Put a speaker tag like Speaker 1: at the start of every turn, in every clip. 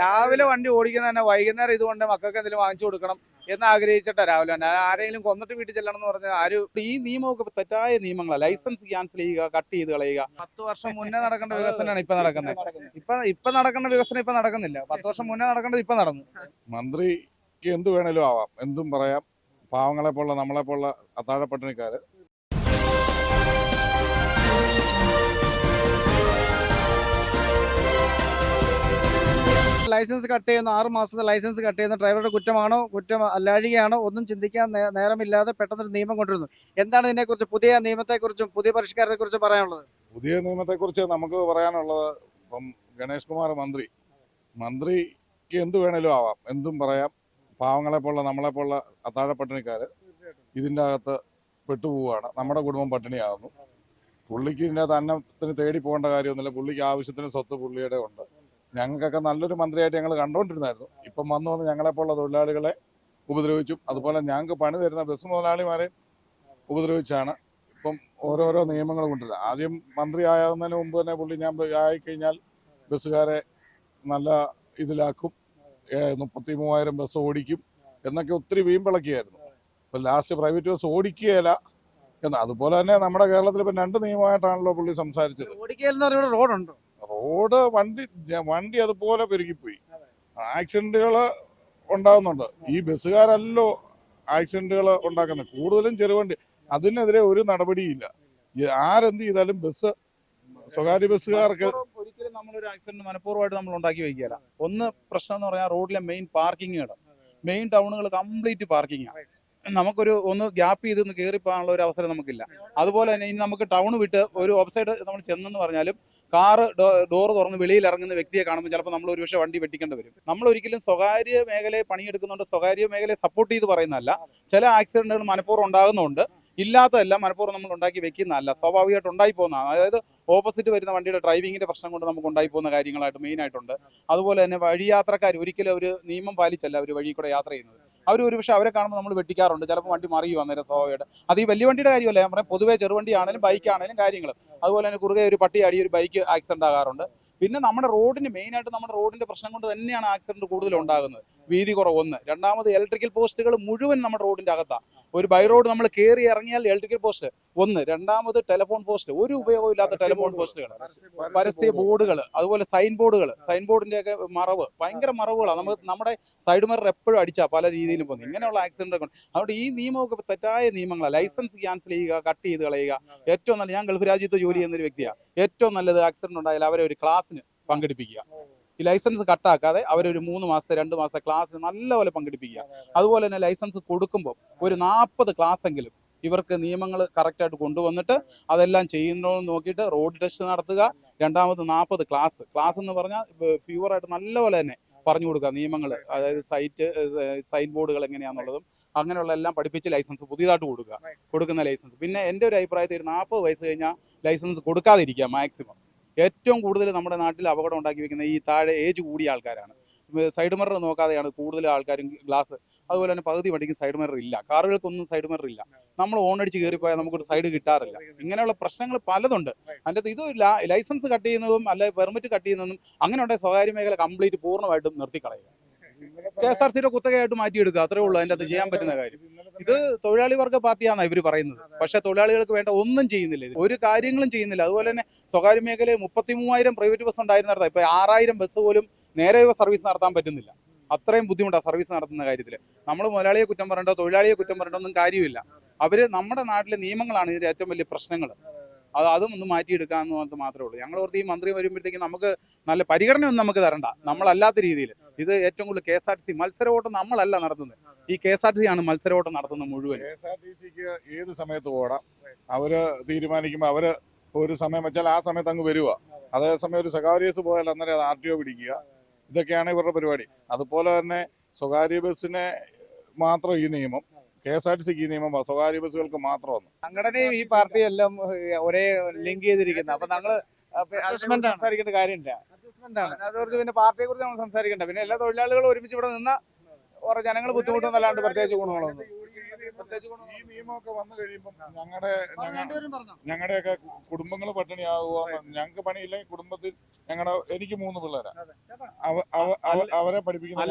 Speaker 1: രാവിലെ വണ്ടി ഓടിക്കുന്ന തന്നെ വൈകുന്നേരം ഇതുകൊണ്ട് മക്കൾക്ക് എന്തെങ്കിലും വാങ്ങിച്ചു കൊടുക്കണം എന്ന് ആഗ്രഹിച്ചിട്ടാ രാവിലെ തന്നെ ആരെങ്കിലും കൊന്നിട്ട് വീട്ടിൽ ചെല്ലണം എന്ന് പറഞ്ഞാൽ ആരും
Speaker 2: ഈ നിയമമൊക്കെ തെറ്റായ നിയമങ്ങളാണ് ലൈസൻസ് ക്യാൻസൽ ചെയ്യുക കട്ട് ചെയ്ത് കളയുക.
Speaker 1: പത്ത് വർഷം മുന്നേ നടക്കേണ്ട വികസനമാണ് ഇപ്പൊ നടക്കുന്നത് ഇപ്പൊ ഇപ്പൊ നടക്കേണ്ട വികസനം ഇപ്പൊ നടക്കുന്നില്ല. പത്ത് വർഷം മുന്നേ നടക്കേണ്ടത് ഇപ്പൊ നടന്നു.
Speaker 3: മന്ത്രിക്ക് എന്ത് വേണേലും ആവാം. എന്തും പറയാം. പാവങ്ങളെ പോലുള്ള നമ്മളെ പോലുള്ള അത്താഴ
Speaker 4: ലൈസൻസ് കട്ട് ചെയ്യുന്ന ആറ് മാസത്തെ ലൈസൻസ് കട്ട് ചെയ്യുന്ന ഡ്രൈവറുടെ കുറ്റമാണോ കുറ്റം അല്ലാഴികയാണോ ഒന്നും ചിന്തിക്കാൻ നേരമില്ലാതെ പെട്ടെന്നൊരു നിയമം കൊണ്ടുവരുന്നു. എന്താണ് ഇതിനെക്കുറിച്ച് പുതിയ നിയമത്തെക്കുറിച്ചും പുതിയ പരിഷ്കാരത്തെക്കുറിച്ചും പറയാനുള്ളത്?
Speaker 3: പുതിയ നിയമത്തെക്കുറിച്ച് നമുക്ക് പറയാനുള്ളത് ഇപ്പം ഗണേഷ് കുമാർ മന്ത്രി. മന്ത്രിക്ക് എന്ത് വേണേലും ആവാം എന്തും പറയാം. പാവങ്ങളെപ്പോലുള്ള നമ്മളെപ്പോലുള്ള നമ്മളെ പോലുള്ള അത്താഴ പട്ടിണിക്കാർ ഇതിന്റെ അകത്ത് പെട്ടുപോവുകയാണ്. നമ്മുടെ കുടുംബം പട്ടിണിയാകുന്നു. പുള്ളിക്ക് ഇതിന്റെ അകത്ത് അന്നത്തിന് തേടി പോകേണ്ട കാര്യമൊന്നുമില്ല. പുള്ളിക്ക് ആവശ്യത്തിന് സ്വത്ത് പുള്ളിയുടെ ഉണ്ട്. ഞങ്ങൾക്കൊക്കെ നല്ലൊരു മന്ത്രിയായിട്ട് ഞങ്ങൾ കണ്ടുകൊണ്ടിരുന്നായിരുന്നു ഇപ്പം വന്ന് വന്ന് ഞങ്ങളെപ്പോലുള്ള തൊഴിലാളികളെ ഉപദ്രവിച്ചു അതുപോലെ ഞങ്ങൾക്ക് പണി തരുന്ന ബസ് മുതലാളിമാരെ ഉപദ്രവിച്ചാണ് ഇപ്പം ഓരോരോ നിയമങ്ങൾ കൊണ്ടുവരുന്നത്. ആദ്യം മന്ത്രി ആയാവുന്നതിന് മുമ്പ് തന്നെ പുള്ളി ഞാൻ ആയിക്കഴിഞ്ഞാൽ ബസ്സുകാരെ നല്ല ഇതിലാക്കും മുപ്പത്തി മൂവായിരം ബസ് ഓടിക്കും എന്നൊക്കെ ഒത്തിരി വീമ്പിളക്കിയായിരുന്നു. ഇപ്പം ലാസ്റ്റ് പ്രൈവറ്റ് ബസ് ഓടിക്കുകയില്ല എന്ന്. അതുപോലെ തന്നെ നമ്മുടെ കേരളത്തിൽ ഇപ്പം രണ്ട് നിയമമായിട്ടാണല്ലോ പുള്ളി സംസാരിച്ചത്.
Speaker 4: പറയുന്ന റോഡുണ്ടോ?
Speaker 3: റോഡ് വണ്ടി വണ്ടി അതുപോലെ പെരുകിപ്പോയി. ആക്സിഡന്റുകൾ ഉണ്ടാകുന്നുണ്ട് ഈ ബസ്സുകാരല്ലോ ആക്സിഡന്റുകൾ ഉണ്ടാക്കുന്നത് കൂടുതലും ചെറുവണ്ടി. അതിനെതിരെ ഒരു നടപടിയില്ല. ആരെന്ത് ചെയ്താലും ബസ് സ്വകാര്യ ബസ്സുകാർക്ക്
Speaker 2: ഒരിക്കലും നമ്മളൊരു ആക്സിഡന്റ് മനഃപൂർവമായിട്ട് നമ്മൾ ഉണ്ടാക്കി വയ്ക്കുകയല്ല. ഒന്ന് പ്രശ്നം എന്ന് പറഞ്ഞാൽ റോഡിലെ മെയിൻ പാർക്കിങ്ങുകൾ മെയിൻ ടൗണുകൾ കംപ്ലീറ്റ് പാർക്കിംഗ് നമുക്കൊരു ഒന്ന് ഗ്യാപ്പ് ചെയ്ത് ഒന്ന് കയറി പോകാനുള്ള ഒരു അവസരം നമുക്കില്ല. അതുപോലെ തന്നെ ഇനി നമുക്ക് ടൗൺ വിട്ട് ഒരു ഓഫ്സൈഡ് നമ്മൾ ചെന്നെന്ന് പറഞ്ഞാലും കാറ് ഡോർ തുറന്ന് വെളിയിൽ ഇറങ്ങുന്ന വ്യക്തിയെ കാണുമ്പോൾ ചിലപ്പോൾ നമ്മൾ ഒരുപക്ഷെ വണ്ടി വെട്ടിക്കേണ്ടി വരും. നമ്മൾ ഒരിക്കലും സ്വകാര്യ മേഖലയെ പണിയെടുക്കുന്നുണ്ട് സ്വകാര്യ മേഖലയെ സപ്പോർട്ട് ചെയ്ത് പറയുന്നതല്ല. ചില ആക്സിഡന്റുകൾ മനഃപൂർവം ഉണ്ടാകുന്നുണ്ട്. ഇല്ലാത്തതല്ല മനഃപൂർവം നമ്മൾ ഉണ്ടാക്കി വെക്കുന്നതല്ല. സ്വാഭാവികമായിട്ട് ഉണ്ടായി പോകുന്നതാണ് അതായത് ഓപ്പോസിറ്റ് വരുന്ന വണ്ടിയുടെ ഡ്രൈവിങ്ങിന്റെ പ്രശ്നം കൊണ്ട് നമുക്ക് ഉണ്ടായി പോകുന്ന കാര്യങ്ങളായിട്ട് മെയിൻ ആയിട്ടുണ്ട്. അതുപോലെ തന്നെ വഴിയാത്രക്കാർ ഒരിക്കലും ഒരു നിയമം പാലിച്ചല്ല അവർ വഴി കൂടെ യാത്ര ചെയ്യുന്നത്. അവർ ഒരു പക്ഷേ അവരെ കാണുമ്പോൾ നമ്മൾ വെട്ടിക്കാറുണ്ട്. ചിലപ്പോൾ വണ്ടി മറിയും അന്നേരം സ്വാഭാവികമായിട്ട്. അത് ഈ വലിയ വണ്ടിയുടെ കാര്യമല്ല? നമ്മുടെ പൊതുവേ ചെറുവണ്ടിയാണെങ്കിലും ബൈക്കാണെങ്കിലും കാര്യങ്ങൾ അതുപോലെ തന്നെ കുറുകെ ഒരു പട്ടി അടി ഒരു ബൈക്ക് ആക്സിഡന്റ് ആകാറുണ്ട്. പിന്നെ നമ്മുടെ റോഡിന് മെയിൻ ആയിട്ട് നമ്മുടെ റോഡിന്റെ പ്രശ്നം കൊണ്ട് തന്നെയാണ് ആക്സിഡന്റ് കൂടുതൽ ഉണ്ടാകുന്നത്. വീതി കുറവ് ഒന്ന് രണ്ടാമത് ഇലക്ട്രിക്കൽ പോസ്റ്റുകൾ മുഴുവൻ നമ്മുടെ റോഡിന്റെ അകത്താണ് ഒരു ബൈ റോഡ് നമ്മൾ കയറി ഇറങ്ങിയാൽ ഇലക്ട്രിക്കൽ പോസ്റ്റ് ഒന്ന്. രണ്ടാമത് ടെലിഫോൺ പോസ്റ്റ്. ഒരു ഉപയോഗമില്ലാത്ത ടെലിഫോൺ പോസ്റ്റുകൾ. പരസ്യ ബോർഡുകൾ. അതുപോലെ സൈൻ ബോർഡുകൾ. സൈൻ ബോർഡിന്റെയൊക്കെ മറവ്. ഭയങ്കര മറവുകളാണ് നമ്മൾ നമ്മുടെ സൈഡ് മറർ എപ്പോഴും അടിച്ചാൽ പല രീതിയിലും പോകുന്നു ഇങ്ങനെയുള്ള ആക്സിഡന്റ് ഒക്കെ അതുകൊണ്ട് ഈ നിയമമൊക്കെ തെറ്റായ നിയമങ്ങളാണ് ലൈസൻസ് ക്യാൻസൽ ചെയ്യുക കട്ട് ചെയ്ത് കളയുക. ഏറ്റവും നല്ല ഞാൻ ഗൾഫ് രാജ്യത്ത് ജോലി ചെയ്യുന്ന ഒരു വ്യക്തിയാണ് ഏറ്റവും നല്ലത് ആക്സിഡന്റ് ഉണ്ടായാൽ അവരെ ഒരു ക്ലാസ്സിന് പങ്കെടുപ്പിക്കുക. ഈ ലൈസൻസ് കട്ടാക്കാതെ അവരൊരു മൂന്ന് മാസത്തെ രണ്ട് മാസത്തെ ക്ലാസ് നല്ലപോലെ പങ്കെടുപ്പിക്കുക. അതുപോലെ തന്നെ ലൈസൻസ് കൊടുക്കുമ്പോൾ ഒരു നാൽപ്പത് ക്ലാസ് എങ്കിലും ഇവർക്ക് നിയമങ്ങൾ കറക്റ്റായിട്ട് കൊണ്ടുവന്നിട്ട് അതെല്ലാം ചെയ്യുന്നോ നോക്കിയിട്ട് റോഡ് ടെസ്റ്റ് നടത്തുക. രണ്ടാമത് നാൽപ്പത് ക്ലാസ് ക്ലാസ് എന്ന് പറഞ്ഞാൽ ഫ്യൂവറായിട്ട് നല്ലപോലെ തന്നെ പറഞ്ഞു കൊടുക്കുക നിയമങ്ങൾ അതായത് സൈറ്റ് സൈൻ ബോർഡുകൾ എങ്ങനെയാണെന്നുള്ളതും അങ്ങനെയുള്ള എല്ലാം പഠിപ്പിച്ച് ലൈസൻസ് പുതിയതായിട്ട് കൊടുക്കുക. കൊടുക്കുന്ന ലൈസൻസ് പിന്നെ എന്റെ ഒരു അഭിപ്രായത്തിൽ ഒരു നാൽപ്പത് വയസ്സ് കഴിഞ്ഞാൽ ലൈസൻസ് കൊടുക്കാതിരിക്കുക മാക്സിമം ഏറ്റവും കൂടുതൽ നമ്മുടെ നാട്ടിൽ അപകടം ഉണ്ടാക്കി വെക്കുന്ന ഈ താഴെ ഏജ് കൂടിയ ആൾക്കാരാണ്. സൈഡ് മിറർ നോക്കാതെയാണ് കൂടുതൽ ആൾക്കാരും ഗ്ലാസ് അതുപോലെ തന്നെ പകുതി വണ്ടിക്ക് സൈഡ് മിറർ ഇല്ല. കാറുകൾക്കൊന്നും സൈഡ് മിറർ ഇല്ല. നമ്മൾ ഓൺ അടിച്ച് കയറിപ്പോയാൽ നമുക്കൊരു സൈഡ് കിട്ടാറില്ല. ഇങ്ങനെയുള്ള പ്രശ്നങ്ങൾ പലതുണ്ട്. അതിന്റെ ഇത് ലൈസൻസ് കട്ട് ചെയ്യുന്നതും അല്ലെ പെർമിറ്റ് കട്ട് ചെയ്യുന്നതും അങ്ങനെയുള്ള സ്വകാര്യ മേഖല കംപ്ലീറ്റ് പൂർണമായിട്ടും നിർത്തിക്കളയുക. കെ എസ് ആർ സിയുടെ കുത്തകയായിട്ട് മാറ്റിയെടുക്കുക. അത്രേ ഉള്ളൂ അതിന്റെ അത് ചെയ്യാൻ പറ്റുന്ന കാര്യം. ഇത് തൊഴിലാളി വർഗ പാർട്ടിയാണ് ഇവർ പറയുന്നത്. പക്ഷെ തൊഴിലാളികൾക്ക് വേണ്ട ഒന്നും ചെയ്യുന്നില്ല ഇത്. ഒരു കാര്യങ്ങളും ചെയ്യുന്നില്ല. അതുപോലെ തന്നെ സ്വകാര്യ മേഖലയിൽ മുപ്പത്തി മൂവായിരം പ്രൈവറ്റ് ബസ് ഉണ്ടായിരുന്നിടത്ത്. ഇപ്പൊ ആറായിരം ബസ് പോലും നേരെ സർവീസ് നടത്താൻ പറ്റുന്നില്ല. അത്രയും ബുദ്ധിമുട്ടാണ് സർവീസ് നടത്തുന്ന കാര്യത്തിൽ നമ്മൾ മുതലാളിയെ കുറ്റം പറയണ്ടോ തൊഴിലാളിയെ കുറ്റം പറയണ്ടോ ഒന്നും കാര്യമില്ല. അവർ നമ്മുടെ നാട്ടിലെ നിയമങ്ങളാണ് ഇതിന്റെ ഏറ്റവും വലിയ പ്രശ്നങ്ങൾ അത് അതും ഒന്ന് മാറ്റിയെടുക്കാന്ന് പറഞ്ഞത് മാത്രമേ ഉള്ളൂ. ഞങ്ങൾ ഓർത്ത് ഈ മന്ത്രി വരുമ്പോഴത്തേക്കും നമുക്ക് നല്ല പരിഗണന ഒന്നും നമുക്ക് തരണ്ട. നമ്മളല്ലാത്ത രീതിയിൽ ഇത് ഏറ്റവും കൂടുതൽ K S R T C മത്സരവോട്ടം നമ്മളല്ല നടത്തുന്നത്. ഈ K S R T C ആണ് മത്സരവോട്ടം നടത്തുന്നത് മുഴുവൻ
Speaker 3: കെ എസ് ആർ ടി സിക്ക് ഏത് സമയത്ത് ഓടാം അവർ തീരുമാനിക്കുമ്പോൾ അവർ ഒരു സമയം വെച്ചാൽ ആ സമയത്ത് അങ്ങ് വരിക അതേസമയം ഒരു സെക്കാരിയസ് പോയാൽ അന്നേരം അത് ആർ ടി ഒ പിടിക്കുക. ഇതൊക്കെയാണ് ഇവരുടെ പരിപാടി. അതുപോലെ തന്നെ സ്വകാര്യ ബസ്സിനെ മാത്രം ഈ നിയമം കെ എസ് ആർ ടി സിക്ക് ഈ നിയമം സ്വകാര്യ ബസ്സുകൾക്ക് മാത്രമാണ്
Speaker 1: സംഘടനയും ഈ പാർട്ടിയും എല്ലാം ഒരേ ലിങ്ക് ചെയ്തിരിക്കുന്നത് അപ്പൊ
Speaker 4: ഞങ്ങൾ.
Speaker 1: സംസാരിക്കേണ്ട കാര്യമില്ല. പിന്നെ പാർട്ടിയെ കുറിച്ച് നമ്മൾ സംസാരിക്കണ്ട. പിന്നെ എല്ലാ തൊഴിലാളികളും ഒരുമിച്ച് ഇവിടെ നിന്ന ഓരോ ജനങ്ങൾ ബുദ്ധിമുട്ടൊന്നല്ലാണ്ട് പ്രത്യേകിച്ച് ഗുണങ്ങളൊന്നും പ്രത്യേകിച്ച് ഗുണം
Speaker 3: ഈ നിയമമൊക്കെ വന്നു കഴിയുമ്പോൾ ഞങ്ങളുടെ. ഞങ്ങളുടെയൊക്കെ കുടുംബങ്ങൾ പട്ടിണിയാവുക ഞങ്ങൾക്ക് പണിയില്ലെങ്കിൽ കുടുംബത്തിൽ ഞങ്ങളുടെ എനിക്ക് മൂന്ന് പിള്ളേരാ. അവരെ പഠിപ്പിക്കുന്ന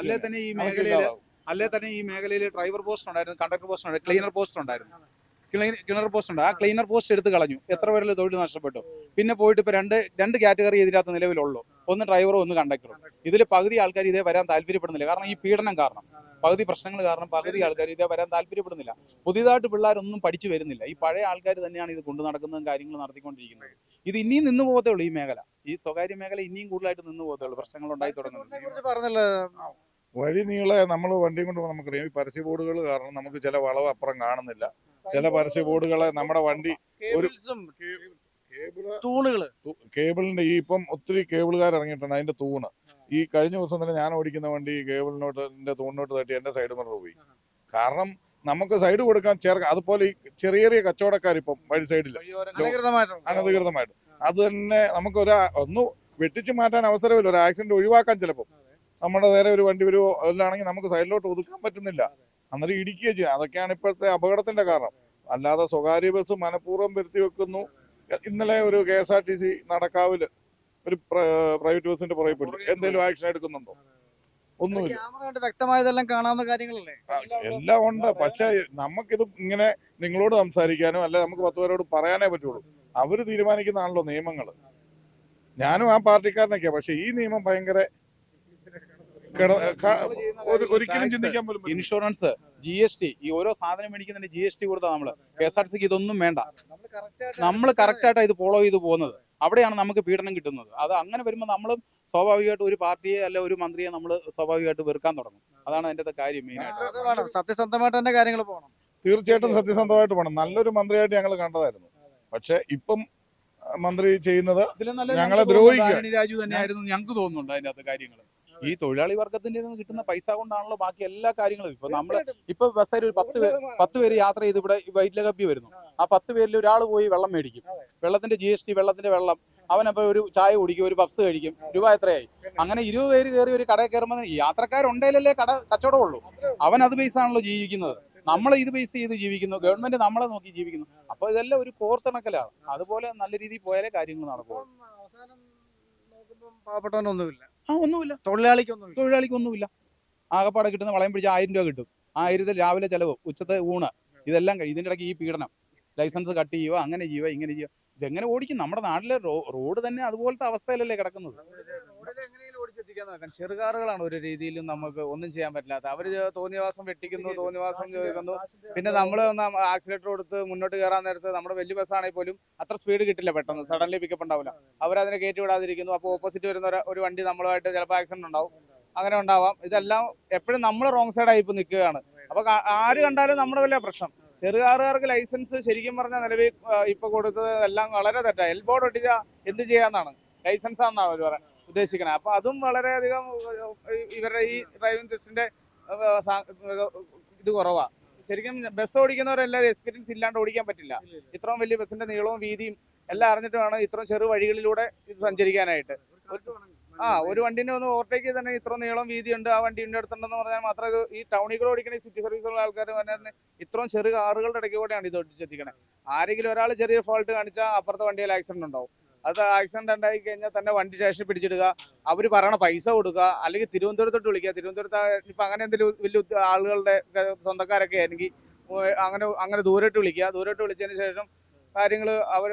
Speaker 2: അല്ലേ തന്നെ-
Speaker 3: ഈ
Speaker 2: മേഖലയിൽ അല്ലേ തന്നെ ഈ മേഖലയിൽ ഡ്രൈവർ പോസ്റ്റ് ഉണ്ടായിരുന്നു കണ്ടക്ടർ പോസ്റ്റ് ഉണ്ടായിരുന്നു ക്ലീനർ പോസ്റ്റ് ഉണ്ടായിരുന്നു. ക്ലീനർ പോസ്റ്റ് ഉണ്ട്. ആ ക്ലീനർ പോസ്റ്റ് എടുത്ത് കളഞ്ഞു. എത്ര പേരിൽ തൊഴിൽ നഷ്ടപ്പെട്ടു? പിന്നെ പോയിട്ട് ഇപ്പൊ രണ്ട് രണ്ട് കാറ്റഗറി ഇതിനകത്ത് നിലവിലുള്ളൂ. ഒന്ന് ഡ്രൈവറും ഒന്ന് കണ്ടക്ടറും. ഇതിൽ പകുതി ആൾക്കാർ ഇതേ വരാൻ താല്പര്യപ്പെടുന്നില്ല. കാരണം ഈ പീഡനം കാരണം. പകുതി പ്രശ്നങ്ങൾ കാരണം പകുതി ആൾക്കാർ ഇതേ വരാൻ താല്പര്യപ്പെടുന്നില്ല. പുതിയതായിട്ട് പിള്ളേരൊന്നും പഠിച്ചു വരുന്നില്ല. ഈ പഴയ ആൾക്കാർ തന്നെയാണ് ഇത് കൊണ്ടു നടക്കുന്നതും കാര്യങ്ങൾ നടത്തിക്കൊണ്ടിരിക്കുന്നത്. ഇത് ഇനിയും നിന്ന് പോകത്തേ ഉള്ളൂ ഈ മേഖല. ഈ സ്വകാര്യ മേഖല ഇനിയും കൂടുതലായിട്ട് നിന്ന് പോകത്തേ ഉള്ളൂ പ്രശ്നങ്ങൾ ഉണ്ടായി
Speaker 4: പറഞ്ഞല്ലോ.
Speaker 3: വഴി നീളെ നമ്മൾ വണ്ടിയും കൊണ്ട് നമുക്കറിയാം. ഈ പരസ്യ ബോർഡുകൾ കാരണം നമുക്ക് ചില വളവ് അപ്പുറം കാണുന്നില്ല. ചില പരസ്യ ബോർഡുകളെ നമ്മുടെ വണ്ടി ഒരു
Speaker 4: കേബിൾസും കേബിൾ
Speaker 3: തൂണുകൾ. കേബിളിന്റെ ഈ ഇപ്പം ഒത്തിരി കേബിളുകാർ ഇറങ്ങിയിട്ടുണ്ട്. അതിന്റെ തൂണ്. ഈ കഴിഞ്ഞ ദിവസം തന്നെ ഞാൻ ഓടിക്കുന്ന വണ്ടി കേബിളിനോട്ട് തൂണിനോട്ട് തട്ടി എന്റെ സൈഡ് മിറർ പോയി. കാരണം നമുക്ക് സൈഡ് കൊടുക്കാൻ ചേർക്കാം അതുപോലെ ഈ ചെറിയ ചെറിയ കച്ചവടക്കാർ ഇപ്പം വഴി സൈഡിൽ അനധികൃതമായിട്ട്. അത് തന്നെ നമുക്ക് ഒരു ഒന്ന് വെട്ടിച്ച് മാറ്റാൻ അവസരമില്ല. ഒരു ആക്സിഡന്റ് ഒഴിവാക്കാൻ ചിലപ്പോൾ നമ്മുടെ നേരെ ഒരു വണ്ടി വരുമോ അതിലാണെങ്കിൽ നമുക്ക് സൈഡിലോട്ട് ഒതുക്കാൻ പറ്റുന്നില്ല. അന്നേരം ഇടിക്കുകയും ചെയ്യാം. അതൊക്കെയാണ് ഇപ്പോഴത്തെ അപകടത്തിന്റെ കാരണം. അല്ലാതെ സ്വകാര്യ ബസ് മനഃപൂർവം വരുത്തി വെക്കുന്നു. ഇന്നലെ ഒരു K S R T C നടക്കാവിൽ ഒരു പ്രൈവറ്റ് ബസിന്റെ പുറകെ പിടിച്ചു എന്തെങ്കിലും ആക്ഷൻ എടുക്കുന്നുണ്ടോ? ഒന്നുമില്ല.
Speaker 4: ക്യാമറ കണ്ട് വ്യക്തമായതെല്ലാം കാണാവുന്ന കാര്യങ്ങളല്ലേ?
Speaker 3: എല്ലാം ഉണ്ട്. പക്ഷെ നമുക്കിത് ഇങ്ങനെ നിങ്ങളോട് സംസാരിക്കാനോ അല്ലെ നമുക്ക് പത്ത് പേരോട് പറയാനേ പറ്റുള്ളൂ. അവർ തീരുമാനിക്കുന്നതാണല്ലോ നിയമങ്ങൾ ഞാനും ആ പാർട്ടിക്കാരനൊക്കെയാ. പക്ഷെ ഈ നിയമം ഭയങ്കര ഒരിക്കലും ചിന്തിക്കാൻ പോലും
Speaker 2: ഇൻഷുറൻസ് ജി എസ് ടി ഈ ഓരോ സാധനം മേടിക്കുന്നതിന് ജി എസ് ടി കൊടുത്താൽ നമ്മൾ. കെ എസ് ആർ ടി സിക്ക് ഇതൊന്നും വേണ്ട. നമ്മൾ കറക്റ്റ് ആയിട്ട് ഇത് ഫോളോ ചെയ്ത് പോകുന്നത്. അവിടെയാണ് നമുക്ക് പീഡനം കിട്ടുന്നത്. അത് അങ്ങനെ വരുമ്പോൾ നമ്മളും സ്വാഭാവികമായിട്ട് ഒരു പാർട്ടിയെ അല്ല ഒരു മന്ത്രിയെ നമ്മൾ സ്വാഭാവികമായിട്ട് വെറുക്കാൻ തുടങ്ങും. അതാണ് അതിന്റെ കാര്യം മെയിൻ ആയിട്ട്.
Speaker 4: സത്യസന്ധമായിട്ട് തന്നെ കാര്യങ്ങൾ പോകണം.
Speaker 3: തീർച്ചയായിട്ടും സത്യസന്ധമായിട്ട് പോകണം. നല്ലൊരു മന്ത്രിയായിട്ട് ഞങ്ങൾ കണ്ടതായിരുന്നു. പക്ഷെ ഇപ്പം മന്ത്രി ചെയ്യുന്നത് ഞങ്ങളെ ദ്രോഹിക്കുക.
Speaker 2: രാജു തന്നെയായിരുന്നു ഞങ്ങൾക്ക് തോന്നുന്നുണ്ട് അതിന്റെ അകത്ത് കാര്യങ്ങൾ ഈ തൊഴിലാളി വർഗത്തിന്റെ നിന്ന് കിട്ടുന്ന പൈസ കൊണ്ടാണല്ലോ ബാക്കി എല്ലാ കാര്യങ്ങളും. ഇപ്പൊ നമ്മൾ ഇപ്പൊ ബസ്സായി ഒരു പത്ത് പേര് പത്ത് പേര് യാത്ര ചെയ്ത് ഇവിടെ വൈറ്റിലകപ്പി വരുന്നു. ആ. പത്ത് പേരിൽ ഒരാൾ പോയി വെള്ളം മേടിക്കും. വെള്ളത്തിന്റെ ജി എസ് ടി വെള്ളത്തിന്റെ വെള്ളം. അവനപ്പോ ഒരു ചായ കുടിക്കും ഒരു പപ്സ് കഴിക്കും. രൂപ എത്രയായി? അങ്ങനെ ഇരുപത് പേര് കയറി ഒരു കടയിൽ കയറുമ്പോൾ യാത്രക്കാരുണ്ടെങ്കിലല്ലേ കട കച്ചവടമുള്ളൂ. അവൻ അത് ബേസ് ആണല്ലോ ജീവിക്കുന്നത്. നമ്മൾ ഇത് ബേസ് ചെയ്ത് ജീവിക്കുന്നു. ഗവൺമെന്റ് നമ്മളെ നോക്കി ജീവിക്കുന്നു. അപ്പൊ ഇതെല്ലാം ഒരു കോർത്തിണക്കലാണ്. അതുപോലെ നല്ല രീതിയിൽ പോയാലേ കാര്യങ്ങൾ നടക്കുള്ളൂ.
Speaker 4: പാവപ്പെട്ടവനൊന്നുമില്ല.
Speaker 2: ആ ഒന്നുമില്ല.
Speaker 4: തൊഴിലാളിക്കൊന്നുമില്ല.
Speaker 2: തൊഴിലാളിക്കൊന്നുമില്ല. ആകപ്പാടെ കിട്ടുന്ന വളയം പിടിച്ച ആയിരം രൂപ കിട്ടും. ആയിരത്തിൽ രാവിലെ ചെലവ് ഉച്ചത്തെ ഊണ് ഇതെല്ലാം കഴിയും ഇതിന്റെ ഇടയ്ക്ക് ഈ പീഡനം. ലൈസൻസ് കട്ട് ചെയ്യുക അങ്ങനെ ചെയ്യുക ഇങ്ങനെ ചെയ്യുക. ഇതെങ്ങനെ ഓടിക്കും? നമ്മുടെ നാട്ടിലെ റോഡ് തന്നെ അതുപോലത്തെ അവസ്ഥയിലല്ലേ കിടക്കുന്നത്.
Speaker 1: എങ്ങനെയെങ്കിലും നോക്കാം ചെറുകാറുകളാണ് ഒരു രീതിയിലും നമുക്ക് ഒന്നും ചെയ്യാൻ പറ്റില്ലാത്ത. അവർ തോന്നിയവാസം വെട്ടിക്കുന്നു തോന്നിയവാസം ചോദിക്കുന്നു. പിന്നെ നമ്മൾ ഒന്ന് ആക്സിലേറ്റർ കൊടുത്ത് മുന്നോട്ട് കയറാൻ നേരത്ത് നമ്മുടെ വലിയ ബസ്സാണെങ്കിൽ പോലും അത്ര സ്പീഡ് കിട്ടില്ല പെട്ടെന്ന്. സഡൻലി പിക്കപ്പ് ഉണ്ടാവില്ല. അവരതിനെ കയറ്റി വിടാതിരിക്കുന്നു. അപ്പോൾ ഓപ്പോസിറ്റ് വരുന്ന ഒരു- വണ്ടി നമ്മളുമായിട്ട് ചിലപ്പോൾ ആക്സിഡന്റ് ഉണ്ടാവും. അങ്ങനെ ഉണ്ടാവാം. ഇതെല്ലാം എപ്പോഴും നമ്മൾ റോങ് സൈഡ് ആയി ഇപ്പൊ നിൽക്കുകയാണ്. അപ്പൊ ആര് കണ്ടാലും നമ്മുടെ വലിയ പ്രശ്നം. ചെറുകാറുകാർക്ക് ലൈസൻസ് ശരിക്കും പറഞ്ഞാൽ നിലവിൽ ഇപ്പൊ കൊടുത്തത് എല്ലാം വളരെ തെറ്റാ. എൽ ബോർഡ് ഒട്ടിച്ചാൽ എന്ത് ചെയ്യാന്നാണ്. ലൈസൻസ് ആണെന്നാണ് അവർ പറയാൻ ഉദ്ദേശിക്കണത് അപ്പൊ അതും വളരെയധികം ഇവരുടെ ഈ ഡ്രൈവിംഗ് ടെസ്റ്റിന്റെ ഇത് കുറവാ. ശരിക്കും ബസ് ഓടിക്കുന്നവരെല്ലാവരും എക്സ്പീരിയൻസ് ഇല്ലാണ്ട് ഓടിക്കാൻ പറ്റില്ല. ഇത്രയും വലിയ ബസ്സിന്റെ നീളവും വീതിയും എല്ലാം അറിഞ്ഞിട്ട് വേണം ഇത്രയും ചെറു വഴികളിലൂടെ ഇത് സഞ്ചരിക്കാനായിട്ട്. ആ ഒരു വണ്ടിനെ ഒന്ന് ഓവർടേക്ക് തന്നെ ഇത്ര നീളം ഉണ്ട് ആ വണ്ടിന്റെ അടുത്തുണ്ടെന്ന് പറഞ്ഞാൽ മാത്രമേ ഇത് ഈ ടൗണിൽ കൂടെ ഓടിക്കണ സിറ്റി സർവീസുള്ള ആൾക്കാർ തന്നെ ഇത്രയും ചെറിയ കാറുകളുടെ ഇടയ്ക്ക് കൂടെയാണ് ഇത് ഒട്ടിച്ചെത്തിക്കണേ. ആരെങ്കിലും ഒരാൾ ചെറിയ ഫോൾട്ട് കാണിച്ചാൽ അപ്പുറത്തെ വണ്ടിയിൽ ആക്സിഡന്റ് ഉണ്ടാവും. അത് ആക്സിഡന്റ് ഉണ്ടായി കഴിഞ്ഞാൽ തന്നെ വണ്ടി സ്റ്റേഷനിൽ പിടിച്ചിടുക. അവർ പറയണ പൈസ കൊടുക്കുക അല്ലെങ്കിൽ തിരുവനന്തപുരത്തോട്ട് വിളിക്കുക തിരുവനന്തപുരത്ത് ഇപ്പം അങ്ങനെ എന്തെങ്കിലും വലിയ ആളുകളുടെ സ്വന്തക്കാരൊക്കെ ആണെങ്കിൽ അങ്ങനെ അങ്ങനെ ദൂരോട്ട് വിളിക്കുക ദൂരോട്ട് വിളിച്ചതിന് ശേഷം കാര്യങ്ങൾ അവർ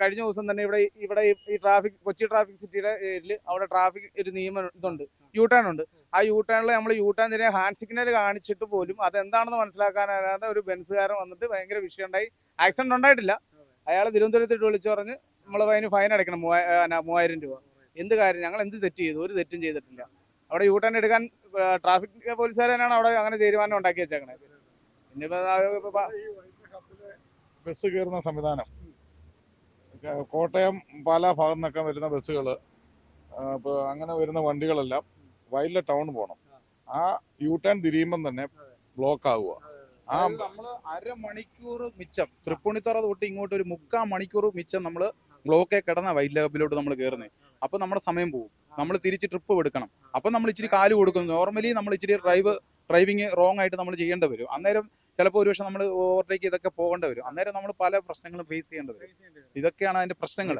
Speaker 1: കഴിഞ്ഞ ദിവസം തന്നെ ഇവിടെ ഇവിടെ ഈ- ട്രാഫിക് കൊച്ചി ട്രാഫിക് സിറ്റിയുടെ ഏരിയയിൽ അവിടെ ട്രാഫിക് ഒരു നിയമം ഇതുണ്ട്. യൂ ടേൺ ഉണ്ട്. ആ യൂ ടേണിൽ നമ്മൾ യൂ ടേൺ തന്നെ ഹാൻഡ് സിഗ്നൽ കാണിച്ചിട്ട് പോലും അതെന്താണെന്ന് മനസ്സിലാക്കാനാകാതെ ഒരു ബെൻസുകാരൻ വന്നിട്ട് ഭയങ്കര വിഷയം ഉണ്ടായി. ആക്സിഡന്റ് ഉണ്ടായിട്ടില്ല. അയാൾ തിരുവനന്തപുരത്തിട്ട് വിളിച്ചു പറഞ്ഞ് നമ്മൾ അതിന് ഫൈൻ അടയ്ക്കണം. മൂവായിരം രൂപ. എന്ത് കാര്യം? ഞങ്ങൾ എന്ത് തെറ്റ് ചെയ്തു? ഒരു തെറ്റും ചെയ്തിട്ടില്ല. അവിടെ യൂ ടേൺ എടുക്കാൻ ട്രാഫിക് പോലീസുകാർ തന്നെയാണ് അവിടെ അങ്ങനെ തീരുമാനം ഉണ്ടാക്കി വെച്ചേക്കണത് ഇനിയിപ്പോ അത് ഇപ്പൊ
Speaker 3: ബസ് കയറുന്ന സംവിധാനം. കോട്ടയം പല ഭാഗത്തു നിന്നൊക്കെ വരുന്ന ബസ്സുകൾ ഇപ്പോൾ അങ്ങനെ വരുന്ന വണ്ടികളെല്ലാം വയലിലെ ടൗൺ പോകണം ആ യു ടേൺ തിരിയുമ്പം തന്നെ ബ്ലോക്ക് ആവുക. ആ
Speaker 2: നമ്മൾ നമ്മൾ അരമണിക്കൂർ മിച്ചം തൃപ്പൂണിത്തറ തൊട്ട് ഇങ്ങോട്ട് ഒരു മുക്കാൽ മണിക്കൂർ മിച്ചം നമ്മൾ ബ്ലോക്കെ കിടന്ന വൈറ്റ് ലാബിലോട്ട് നമ്മൾ കയറുന്നത് അപ്പൊ നമ്മുടെ സമയം പോകും. നമ്മൾ തിരിച്ച് ട്രിപ്പ് എടുക്കണം. അപ്പൊ നമ്മൾ ഇച്ചിരി കാൽ കൊടുക്കും. നോർമലി നമ്മൾ ഇച്ചിരി ഡ്രൈവ് ഡ്രൈവിങ് റോങ് ആയിട്ട് നമ്മൾ ചെയ്യേണ്ടി വരും. അന്നേരം ചിലപ്പോൾ ഒരുപക്ഷെ നമ്മൾ ഓവർടേക്ക് ഇതൊക്കെ പോകേണ്ടി വരും. അന്നേരം നമ്മൾ പല പ്രശ്നങ്ങളും ഫേസ് ചെയ്യേണ്ടി വരും. ഇതൊക്കെയാണ് അതിന്റെ പ്രശ്നങ്ങൾ.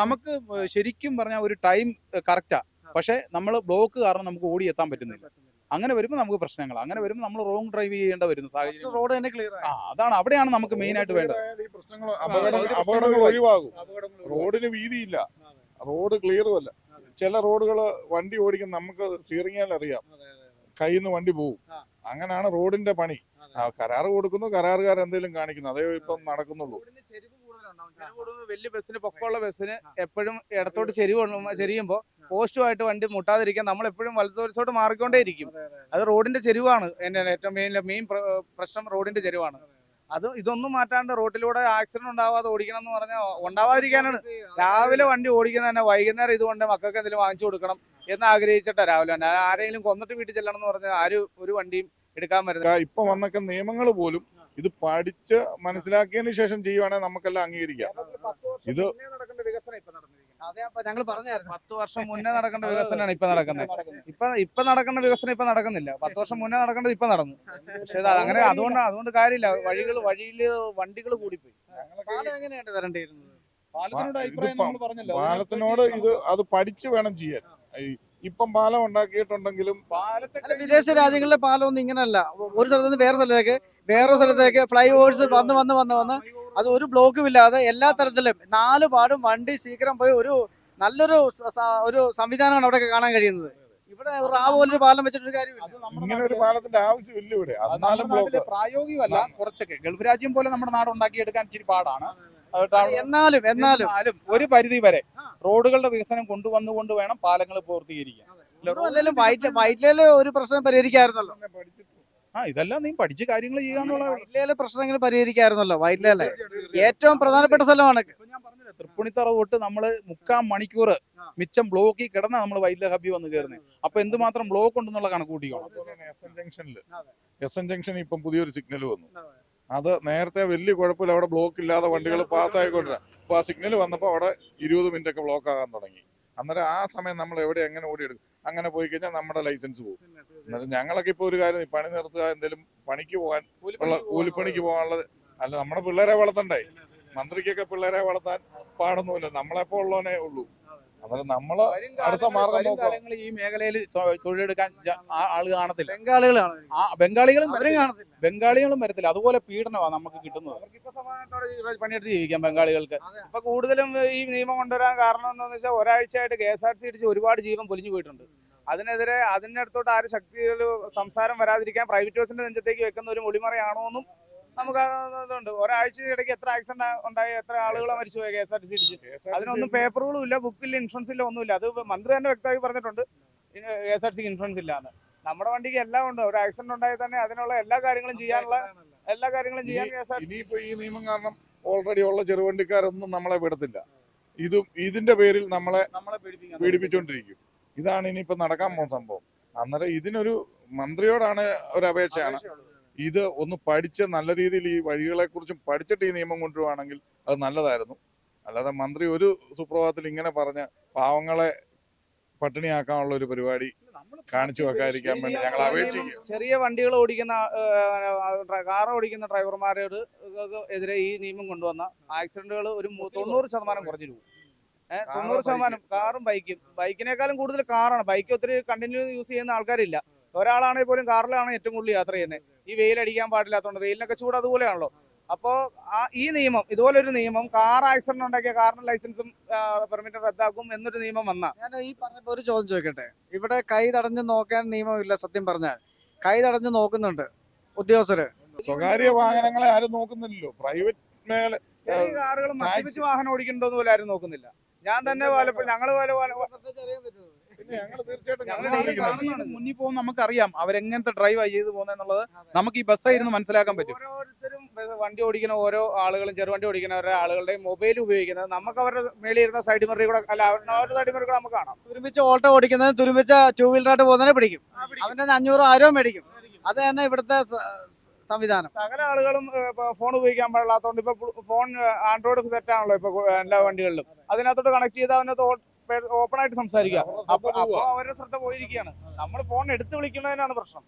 Speaker 2: നമുക്ക് ശരിക്കും പറഞ്ഞാൽ ഒരു ടൈം കറക്റ്റാ പക്ഷേ നമ്മൾ ബ്ലോക്ക് കാരണം നമുക്ക് ഓടി എത്താൻ പറ്റുന്നില്ല. അങ്ങനെ വരുമ്പോൾ നമുക്ക് പ്രശ്നങ്ങൾ അങ്ങനെ വരുമ്പോൾ നമ്മൾ റോങ് ഡ്രൈവ് ചെയ്യേണ്ട വരുന്ന സാഹചര്യം.
Speaker 4: റോഡ് തന്നെ ക്ലിയർ
Speaker 2: ആ അതാണ് അവിടെയാണ് നമുക്ക് മെയിൻ ആയിട്ട് വേണ്ടത്.
Speaker 3: അപകടങ്ങൾ ഒഴിവാകും. റോഡിന് വീതിയില്ല. റോഡ് ക്ലിയറുമല്ല ചില റോഡുകൾ വണ്ടി ഓടിക്കുന്ന നമുക്ക് സീറിങ്ങാൽ അറിയാം. കയ്യിൽ നിന്ന് വണ്ടി പോകും അങ്ങനെയാണ് റോഡിന്റെ പണി. കരാർ കരാറ് കൊടുക്കുന്നു കരാറുകാർ എന്തെങ്കിലും കാണിക്കുന്നു. അതേ ഇപ്പം നടക്കുന്നുള്ളൂ.
Speaker 1: വലിയ ബസ്സിന് പൊക്കമുള്ള ബസ്സിന് എപ്പോഴും ഇടത്തോട്ട് ചെരിവ് ചെരിയുമ്പോ ചെരിയുമ്പോൾ പോസ്റ്റുമായിട്ട് വണ്ടി മുട്ടാതിരിക്കാൻ നമ്മൾ എപ്പോഴും വലത്തോട്ട് മാറിക്കൊണ്ടേയിരിക്കും. അത് റോഡിന്റെ ചെരുവാണ്. എന്റെ ഏറ്റവും മെയിൻ മെയിൻ പ്രശ്നം റോഡിന്റെ ചെരുവാണ്. അത് ഇതൊന്നും മാറ്റാണ്ട് റോഡിലൂടെ ആക്സിഡന്റ് ഉണ്ടാവാതെ ഓടിക്കണം എന്ന് പറഞ്ഞാൽ ഉണ്ടാവാതിരിക്കാനാണ്. രാവിലെ വണ്ടി ഓടിക്കുന്ന തന്നെ വൈകുന്നേരം ഇതുകൊണ്ട് മക്കൾക്ക് എന്തെങ്കിലും വാങ്ങിച്ചു കൊടുക്കണം എന്ന് ആഗ്രഹിച്ചിട്ടാ രാവിലെ തന്നെ ആരെങ്കിലും കൊന്നിട്ട് വീട്ടിൽ ചെല്ലണം എന്ന് പറഞ്ഞാൽ ആരും ഒരു വണ്ടിയും എടുക്കാൻ വരുന്നത്
Speaker 3: ആ, ഇപ്പൊ വന്നൊക്കെ നിയമങ്ങൾ പോലും ഇത് പഠിച്ച് മനസ്സിലാക്കിയതിനു ശേഷം ചെയ്യുവാണെങ്കിൽ നമുക്കെല്ലാം അംഗീകരിക്കാം. ഇത്
Speaker 4: ഞങ്ങൾ പറഞ്ഞായിരുന്നു.
Speaker 1: പത്ത് വർഷം മുന്നേ നടക്കേണ്ട വികസനമാണ് ഇപ്പൊ നടക്കുന്നത്. ഇപ്പൊ ഇപ്പൊ നടക്കേണ്ട വികസനം ഇപ്പൊ നടക്കുന്നില്ല. പത്ത് വർഷം മുന്നേ നടക്കേണ്ടത് ഇപ്പൊ നടന്നു. പക്ഷെ അങ്ങനെ അതുകൊണ്ട് അതുകൊണ്ട് കാര്യമില്ല. വഴികൾ വഴിയിൽ വണ്ടികൾ കൂടിപ്പോയി.
Speaker 4: എങ്ങനെയാണ് വരേണ്ടിയിരുന്നത്?
Speaker 2: പാലത്തിനോട്
Speaker 3: ഇത്
Speaker 2: അഭിപ്രായം
Speaker 3: പ-
Speaker 2: നമ്മൾ
Speaker 3: പാലത്തിനോട് ഇത് അത് പഠിച്ചു വേണം ചെയ്യാൻ. ഇപ്പം പാലം ഉണ്ടാക്കിയിട്ടുണ്ടെങ്കിലും
Speaker 2: പാലത്തെ
Speaker 4: അല്ല വിദേശ രാജ്യങ്ങളിലെ പാലം ഒന്നും ഇങ്ങനല്ല. ഒരു സ്ഥലത്ത് നിന്ന് വേറെ സ്ഥലത്തേക്ക് വേറെ സ്ഥലത്തേക്ക് ഫ്ലൈ ഓവേഴ്സ് വന്ന് വന്ന് വന്ന് വന്ന് അത് ഒരു ബ്ലോക്കും ഇല്ലാതെ എല്ലാ തരത്തിലും നാല് പാടും വണ്ടി ശീഘ്രം പോയി ഒരു നല്ലൊരു ഒരു സംവിധാനമാണ് അവിടെ കാണാൻ കഴിയുന്നത്. ഇവിടെ ഒരു റാ പോലൊരു പാലം വെച്ചിട്ടൊരു കാര്യമില്ല.
Speaker 3: ഇങ്ങനെ ഒരു പാലത്തിന്റെ ആവശ്യമില്ല ഇവിടെ.
Speaker 2: പ്രായോഗികമല്ല കുറച്ചൊക്കെ. ഗൾഫ് രാജ്യം പോലെ നമ്മുടെ നാട് ഉണ്ടാക്കിയെടുക്കാൻ ഇച്ചിരി പാടാണ്.
Speaker 4: എന്നാലും എന്നാലും.
Speaker 2: ഒരു പരിധി വരെ റോഡുകളുടെ വികസനം കൊണ്ടുവന്നുകൊണ്ട് വേണം പാലങ്ങൾ പൂർത്തീകരിക്കാൻ.
Speaker 4: വൈറ്റിലെ ഒരു പ്രശ്നം പരിഹരിക്കായിരുന്നല്ലോ.
Speaker 2: ആ ഇതെല്ലാം നീ പഠിച്ച് കാര്യങ്ങൾ ചെയ്യാന്നുള്ള
Speaker 4: പ്രശ്നങ്ങൾ പരിഹരിക്കായിരുന്നല്ലോ വൈറ്റിലെ ഏറ്റവും പ്രധാനപ്പെട്ട സ്ഥലമാണ്
Speaker 2: തൃപ്പുണിത്തറ ഞാൻ പറഞ്ഞില്ലേ തൃപ്പൂണിത്തറ തൊട്ട് നമ്മൾ മുക്കാൽ മണിക്കൂർ മിച്ചം ബ്ലോക്കിൽ കിടന്ന നമ്മൾ വൈറ്റില ഹബി വന്ന് കയറുന്നത് അപ്പൊ എന്തുമാത്രം ബ്ലോക്ക് ഉണ്ടെന്നുള്ള കണക്ക് കൂട്ടിക്കോണം
Speaker 3: എസ് എൻ ജംഗ്ഷനിൽ എസ് എൻ ജംഗ്ഷനിൽ ഇപ്പം പുതിയൊരു സിഗ്നൽ വന്നു. അത്. നേരത്തെ വലിയ കുഴപ്പമില്ല അവിടെ ബ്ലോക്ക് ഇല്ലാതെ വണ്ടികൾ പാസ്സായിക്കൊണ്ടിരുന്ന അപ്പൊ ആ സിഗ്നൽ വന്നപ്പോൾ അവിടെ ഇരുപത് മിനിറ്റ് ഒക്കെ ബ്ലോക്ക് ആകാൻ തുടങ്ങി. അന്നേരം ആ സമയം നമ്മൾ എവിടെ എങ്ങനെ ഓടിയെടുക്കും? അങ്ങനെ പോയി കഴിഞ്ഞാൽ നമ്മുടെ ലൈസൻസ് പോകും. എന്നാലും ഞങ്ങളൊക്കെ ഇപ്പൊ ഒരു കാര്യം പണി നിർത്തുക എന്തെങ്കിലും പണിക്ക് പോകാൻ കൂലിപ്പണിക്ക് പോകാനുള്ളത് അല്ല നമ്മുടെ പിള്ളേരെ വളർത്തണ്ടേ? മന്ത്രിക്കൊക്കെ പിള്ളേരെ വളർത്താൻ പാടൊന്നുമില്ല. നമ്മളെപ്പോ ഉള്ളവനെ ഉള്ളൂ. അന്നേരം നമ്മൾ അടുത്ത മാർഗം നോക്കുക.
Speaker 2: ഈ മേഖലയിൽ തൊഴിലെടുക്കാൻ ആൾ കാണത്തില്ല.
Speaker 4: ബംഗാളികളാണ്
Speaker 2: ആ ബംഗാളികളും.
Speaker 4: കാണത്തില്ല.
Speaker 2: ബംഗാളികളും വരത്തില്ല. അതുപോലെ പീഡനമാണ് നമുക്ക് കിട്ടുന്നത്.
Speaker 1: പണിയെടുത്ത് ജീവിക്കാം ബംഗാളികൾക്ക്. അപ്പൊ കൂടുതലും ഈ നിയമം കൊണ്ടുവരാൻ കാരണം എന്താണെന്ന് വെച്ചാൽ ഒരാഴ്ചയായിട്ട് കെ എസ് ആർ സി ഇടിച്ച് ഒരുപാട് ജീവൻ പൊലിഞ്ഞു പോയിട്ടുണ്ട്. അതിനെതിരെ അതിന്റെ അടുത്തോട്ട് ആരും ശക്തികൾ സംസാരം വരാതിരിക്കാൻ പ്രൈവറ്റ് ബസിന്റെ നെഞ്ചത്തേക്ക് വെക്കുന്ന ഒരു മൊഴിമറയാണോ എന്നും നമുക്ക് ഇതുണ്ട് ഒരാഴ്ചയുടെ ഇടയ്ക്ക് എത്ര ആക്സിഡന്റ് ഉണ്ടായി എത്ര ആളുകളെ മരിച്ചുപോയി K S R T C ഇടിച്ച് അതിനൊന്നും പേപ്പറുകളും ഇല്ല ബുക്കില്ല ഇൻഷുറൻസ് ഇല്ല ഒന്നുമില്ല. അത് മന്ത്രി തന്നെ വ്യക്തമായി പറഞ്ഞിട്ടുണ്ട്. കെ എസ് ആർ ടി സിക്ക് ഇൻഷുറൻസ് ഇല്ലാന്ന്. നമ്മുടെ വണ്ടിക്ക് എല്ലാം ഉണ്ട്. ഒരു ആക്സിഡന്റ് ഉണ്ടായി തന്നെ അതിനുള്ള എല്ലാ കാര്യങ്ങളും ചെയ്യാനുള്ള എല്ലാ കാര്യങ്ങളും ചെയ്യാൻ കെ എസ് ആർ
Speaker 3: ഇനിയിപ്പോ ഈ നിയമം കാരണം ഓൾറെഡി ഉള്ള ചെറുവണ്ടിക്കാരൊന്നും നമ്മളെ വിടത്തില്ല. ഇതും ഇതിന്റെ പേരിൽ നമ്മളെ പീഡിപ്പിച്ചുകൊണ്ടിരിക്കും ഇതാണ് ഇനിയിപ്പോ നടക്കാൻ പോകുന്ന സംഭവം. അന്നേരം ഇതിനൊരു മന്ത്രിയോടാണ് ഒരു അപേക്ഷയാണ്. ഇത് ഒന്ന് പഠിച്ച് നല്ല രീതിയിൽ ഈ വഴികളെ കുറിച്ചും പഠിച്ചിട്ട് ഈ നിയമം കൊണ്ടുവരുവാണെങ്കിൽ അത് നല്ലതായിരുന്നു. അല്ലാതെ മന്ത്രി ഒരു സുപ്രഭാതത്തിൽ ഇങ്ങനെ പറഞ്ഞ പാവങ്ങളെ പട്ടിണിയാക്കാനുള്ള ഒരു പരിപാടി കാണിച്ചു വെക്കാതിരിക്കാൻ വേണ്ടി ഞങ്ങൾ അപേക്ഷിക്കും
Speaker 1: ചെറിയ വണ്ടികൾ ഓടിക്കുന്ന കാർ ഓടിക്കുന്ന ഡ്രൈവർമാരോട് എതിരെ ഈ നിയമം കൊണ്ടുവന്ന ആക്സിഡന്റുകൾ ഒരു തൊണ്ണൂറ് ശതമാനം കുറഞ്ഞിരുന്നു. ഏഹ് തൊണ്ണൂറ് ശതമാനം കാറും ബൈക്കും. ബൈക്കിനേക്കാളും കൂടുതൽ കാറാണ്. ബൈക്ക് ഒത്തിരി കണ്ടിന്യൂ യൂസ് ചെയ്യുന്ന ആൾക്കാരില്ല. ഒരാളാണെങ്കിൽ പോലും കാറിലാണ് ഏറ്റവും കൂടുതൽ യാത്ര ചെയ്യുന്നത്. ഈ വെയിലടിക്കാൻ പാടില്ലാത്തതുകൊണ്ട് വെയിലിനൊക്കെ ചൂട് അതുപോലെയാണല്ലോ. അപ്പോൾ ആ ഈ നിയമം ഇതുപോലെ ഒരു നിയമം കാർ ആക്സിഡന്റ് ഉണ്ടാക്കിയ കാറിന് ലൈസൻസും പെർമിറ്റ് റദ്ദാക്കും എന്നൊരു നിയമം വന്ന.
Speaker 4: ഞാൻ ഈ പറഞ്ഞപ്പോ ഒരു ചോദ്യം ചോദിക്കട്ടെ? ഇവിടെ കൈ തടഞ്ഞു നോക്കാൻ നിയമമില്ല സത്യം പറഞ്ഞാൽ. കൈ തടഞ്ഞു നോക്കുന്നുണ്ട് ഉദ്യോഗസ്ഥര്.
Speaker 3: സ്വകാര്യ വാഹനങ്ങളെ ആരും നോക്കുന്നില്ലല്ലോ. പ്രൈവറ്റ് മേഖല
Speaker 1: കാറുകൾ മദ്യപിച്ച് വാഹനം ഓടിക്കണ്ടോന്ന് പോലും ആരും നോക്കുന്നില്ല. ഞാൻ തന്നെ
Speaker 3: ഞങ്ങൾ
Speaker 1: പോലെ
Speaker 2: മുന്നിൽ പോകുമ്പോൾ നമുക്കറിയാം അവരെങ്ങനത്തെ ഡ്രൈവ് ചെയ്ത് പോകുന്നത് നമുക്ക് ഈ ബസ്സായിരുന്നു മനസ്സിലാക്കാൻ പറ്റും.
Speaker 1: ഓരോരുത്തരും വണ്ടി ഓടിക്കുന്ന ഓരോ ആളുകളും ചെറുവണ്ടി ഓടിക്കുന്ന ഓരോ ആളുകളുടെയും മൊബൈൽ ഉപയോഗിക്കുന്നത് നമുക്ക് അവരുടെ മേളിൽ ഇരുന്ന സൈഡ് മറി കൂടെ അല്ല അവരുടെ അവരുടെ സൈഡ് മറി കൂടെ നമുക്ക് കാണാം.
Speaker 4: തുരുമ്പിച്ച ഓട്ടോ ഓടിക്കുന്നത് തുരുമ്പിച്ച ടൂ വീലറായിട്ട് പോകുന്നതിനെ പിടിക്കും. അവന്റെ അഞ്ഞൂറ് ആരോ മേടിക്കും. അത് തന്നെ ഇവിടുത്തെ സംവിധാനം.
Speaker 1: സകല ആളുകളും ഫോൺ ഉപയോഗിക്കാൻ പാടില്ലാത്തതുകൊണ്ട് ഇപ്പൊ ഫോൺ ആൻഡ്രോയിഡ് സെറ്റ് ആണല്ലോ ഇപ്പൊ എല്ലാ വണ്ടികളിലും. അതിനകത്തോട്ട് കണക്ട് ചെയ്ത് അതിനകത്ത് ഓപ്പൺ ആയിട്ട് സംസാരിക്കുക. അപ്പൊ അവരുടെ ശ്രദ്ധ പോയിരിക്കുകയാണ്. നമ്മൾ ഫോൺ എടുത്ത് വിളിക്കുന്നതിനാണ് പ്രശ്നം.